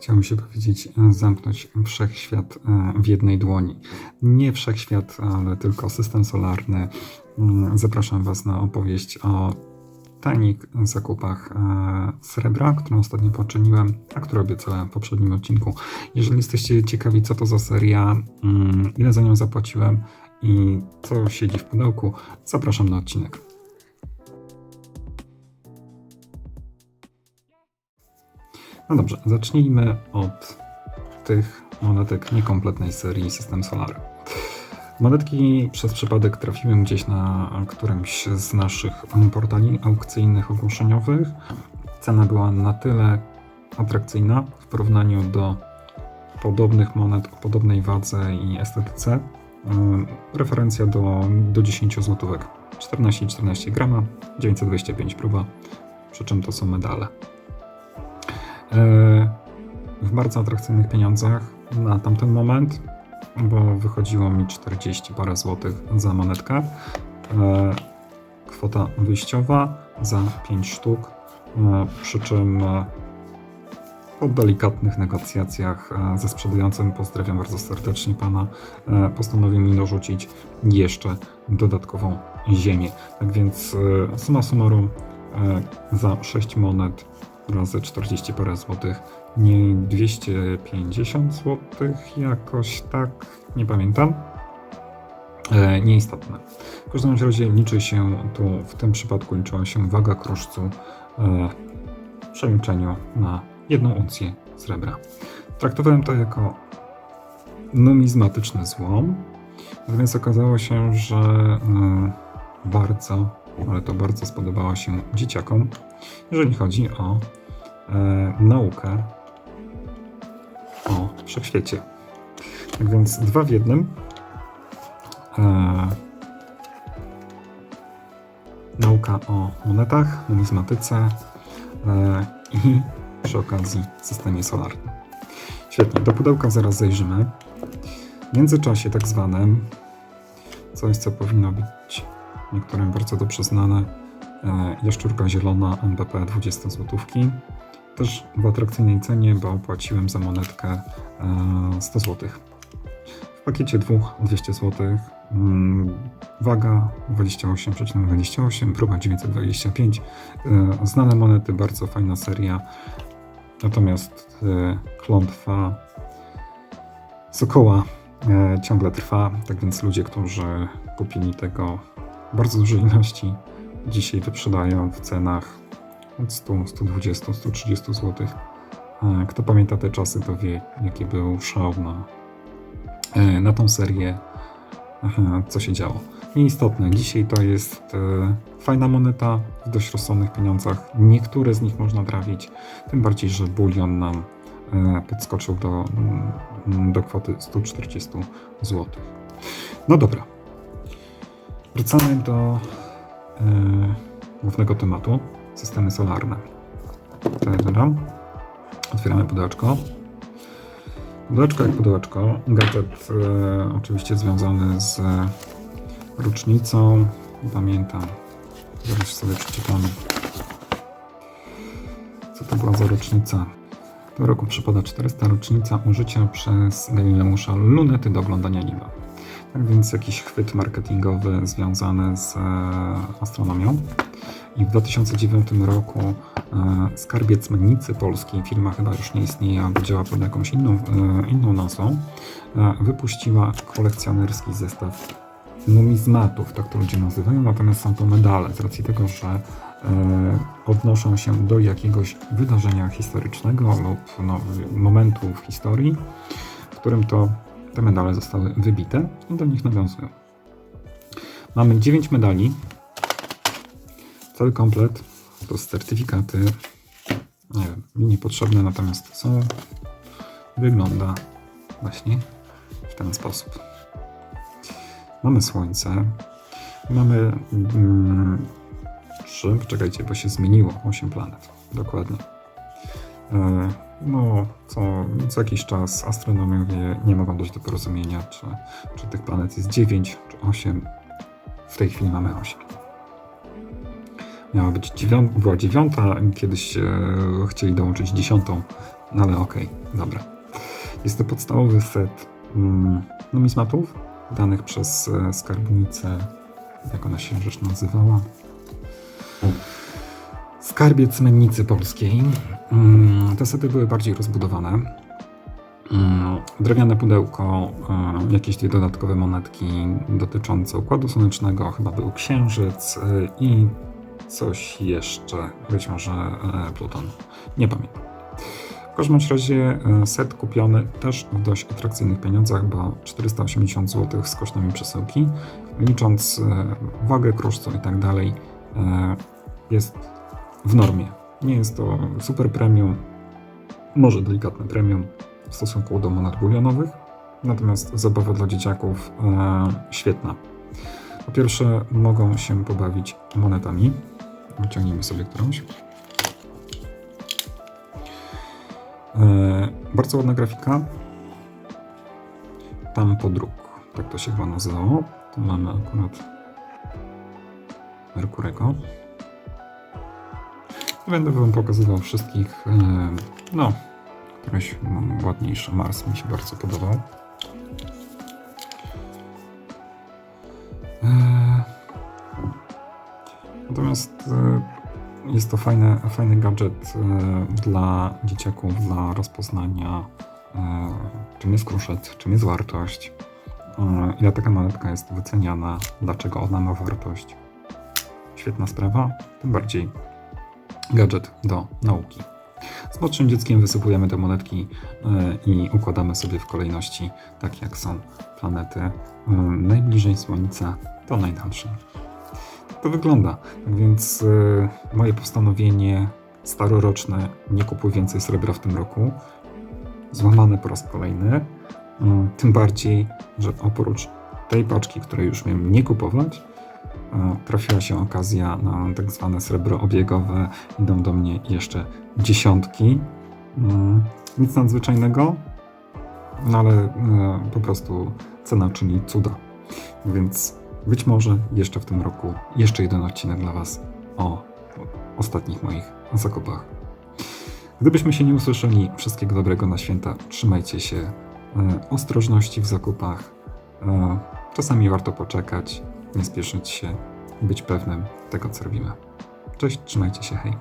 Chciałbym się powiedzieć, e, zamknąć wszechświat e, w jednej dłoni. Nie wszechświat, ale tylko system solarny. Mm, Zapraszam Was na opowieść o tajnik zakupach e, srebra, którą ostatnio poczyniłem, a które obiecałem w poprzednim odcinku. Jeżeli jesteście ciekawi, co to za seria, mm, ile za nią zapłaciłem i co siedzi w pudełku, zapraszam na odcinek. No dobrze, zacznijmy od tych monetek niekompletnej serii System Solar. Monetki przez przypadek trafiły gdzieś na którymś z naszych portali aukcyjnych ogłoszeniowych. Cena była na tyle atrakcyjna w porównaniu do podobnych monet o podobnej wadze i estetyce. Ym, Referencja do, do 10 złotówek. 14,14 grama, 925 próba, przy czym to są medale. E, w bardzo atrakcyjnych pieniądzach na tamten moment, bo wychodziło mi 40 parę złotych za monetkę. E, Kwota wyjściowa za 5 sztuk, e, przy czym po delikatnych negocjacjach ze sprzedającym, pozdrawiam bardzo serdecznie pana, postanowił mi dorzucić jeszcze dodatkową ziemię. Tak więc summa summarum za 6 monet razy 40 parę złotych, nie 250 złotych, jakoś tak, nie pamiętam. E, nieistotne. W każdym razie liczy się tu, w tym przypadku liczyła się waga kruszcu e, w przeliczeniu na jedną uncję srebra. Traktowałem to jako numizmatyczny złom, natomiast okazało się, że e, bardzo, ale to bardzo spodobało się dzieciakom, jeżeli chodzi o naukę o wszechświecie. Tak więc dwa w jednym. E, nauka o monetach, numizmatyce e, i przy okazji systemie solarnym. Świetnie, do pudełka zaraz zajrzymy. W międzyczasie tak zwanym coś, co powinno być niektórym bardzo dobrze znane, e, jaszczurka zielona NBP 20 złotówki. Też w atrakcyjnej cenie, bo płaciłem za monetkę e, 100 zł. W pakiecie dwóch 200 zł. Mm, Waga 28,28, próba 925. E, Znane monety, bardzo fajna seria. Natomiast e, klątwa Sokoła e, ciągle trwa, tak więc ludzie, którzy kupili tego bardzo duże ilości, dzisiaj wyprzedają w cenach od 100, 120, 130 zł. Kto pamięta te czasy, to wie, jaki był szał na, e, na tą serię, co się działo. Nieistotne, dzisiaj to jest e, fajna moneta w dość rozsądnych pieniądzach. Niektóre z nich można trafić, tym bardziej, że bulion nam e, podskoczył do, mm, do kwoty 140 zł. No dobra. Wracamy do głównego tematu. Systemy solarne. Tadam. Otwieramy pudełeczko. Pudełeczko jak pudełeczko. Gadżet e, oczywiście związany z rocznicą. Pamiętam. Zaraz sobie przeczytamy. Co to była za rocznica? W tym roku przypada 400 rocznica użycia przez Galileusza lunety do oglądania nieba. Tak więc jakiś chwyt marketingowy związany z e, astronomią. I w 2009 roku e, Skarbiec Mennicy Polskiej, firma chyba już nie istnieje, albo działa pod jakąś inną, e, inną nazwą, e, wypuściła kolekcjonerski zestaw numizmatów, tak to ludzie nazywają, natomiast są to medale, z racji tego, że odnoszą się do jakiegoś wydarzenia historycznego lub no, momentu w historii, w którym to te medale zostały wybite i do nich nawiązują. Mamy 9 medali. Cały komplet to certyfikaty. Nie wiem, mi niepotrzebne, natomiast są. Wygląda właśnie w ten sposób. Mamy Słońce. Mamy mm, trzy, czekajcie, bo się zmieniło 8 planet. Dokładnie. E, No, co, co jakiś czas astronomowie nie mogą dojść do porozumienia, czy, czy tych planet jest 9 czy 8. W tej chwili mamy 8. Miała być dziewią- była dziewiąta, kiedyś e, chcieli dołączyć dziesiątą, no ale okej, dobra. Jest to podstawowy set mm, numizmatów danych przez e, skarbnicę, jak ona się rzecz nazywała? Skarbiec Mennicy Polskiej. Mm, Te sety były bardziej rozbudowane. Mm, Drewniane pudełko, e, jakieś dwie dodatkowe monetki dotyczące Układu Słonecznego, chyba był Księżyc e, i coś jeszcze, być może e, Pluton. Nie pamiętam. W każdym razie e, set kupiony też w dość atrakcyjnych pieniądzach, bo 480 zł z kosztami przesyłki, licząc e, wagę kruszcu i tak dalej, jest w normie. Nie jest to super premium, może delikatne premium w stosunku do monet bulionowych, natomiast zabawa dla dzieciaków świetna. Po pierwsze, mogą się pobawić monetami. Wyciągnijmy sobie którąś. E, bardzo ładna grafika. Tam podruk, tak to się chyba nazywało. Tu mamy akurat Merkurego. Będę wam pokazywał wszystkich. e, No, któreś mm, ładniejsze. Mars mi się bardzo podobał. Natomiast e, jest to fajny, fajny gadżet e, dla dzieciaków, dla rozpoznania e, czym jest kruszec, czym jest wartość, ile taka monetka jest wyceniana, dlaczego ona ma wartość. Świetna sprawa, tym bardziej gadżet do nauki. Z młodszym dzieckiem wysypujemy te monetki i układamy sobie w kolejności, tak jak są planety. Najbliżej Słońca to najdalsze. To wygląda. Tak Więc e, moje postanowienie staroroczne, nie kupuj więcej srebra w tym roku, złamane po raz kolejny. E, Tym bardziej, że oprócz tej paczki, której już miałem nie kupować, e, trafiła się okazja na tak zwane srebro obiegowe. Idą do mnie jeszcze dziesiątki. Mm, Nic nadzwyczajnego, no ale e, po prostu cena czyni cuda. Więc być może jeszcze w tym roku jeszcze jeden odcinek dla Was o ostatnich moich zakupach. Gdybyśmy się nie usłyszeli, wszystkiego dobrego na święta. Trzymajcie się. e, Ostrożności w zakupach. E, Czasami warto poczekać, nie spieszyć się, być pewnym tego, co robimy. Cześć, trzymajcie się, hej.